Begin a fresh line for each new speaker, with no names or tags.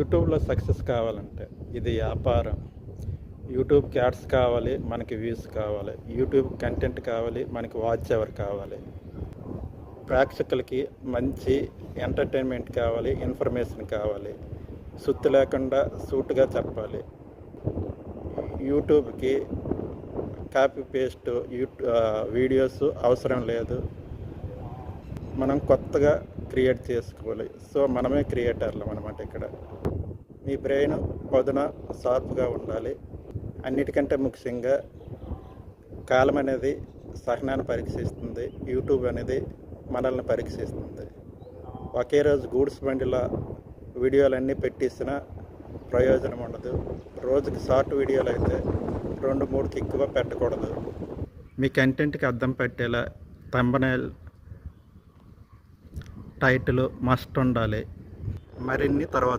యూట్యూబ్లో సక్సెస్ కావాలంటే ఇది వ్యాపారం. యూట్యూబ్ క్యాట్స్ కావాలి మనకి వ్యూస్ కావాలి. యూట్యూబ్ కంటెంట్ కావాలి మనకి వాచ్ అవర్ కావాలి. ప్రేక్షకులకి మంచి ఎంటర్టైన్మెంట్ కావాలి ఇన్ఫర్మేషన్ కావాలి. సుత్తు లేకుండా సూటుగా చెప్పాలి. యూట్యూబ్కి కాపీ పేస్ట్ యూ వీడియోస్ అవసరం లేదు. మనం కొత్తగా క్రియేట్ చేసుకోవాలి. సో మనమే క్రియేటర్లు అనమాట ఇక్కడ. మీ బ్రెయిన్ పొదున షార్ప్గా ఉండాలి. అన్నిటికంటే ముఖ్యంగా కాలం అనేది సహనాన్ని పరీక్షిస్తుంది. యూట్యూబ్ అనేది మనల్ని పరీక్షిస్తుంది. ఒకే రోజు గూడ్స్ బండిలో వీడియోలన్నీ పెట్టిస్తున్నా ప్రయోజనం ఉండదు. రోజుకి షార్ట్ వీడియోలు అయితే రెండు మూడుకి ఎక్కువ పెట్టకూడదు. మీ కంటెంట్కి అర్థం పెట్టేలా తంబనైల్ టైటిల్ మస్ట్ ఉండాలి. మరిన్ని తర్వాత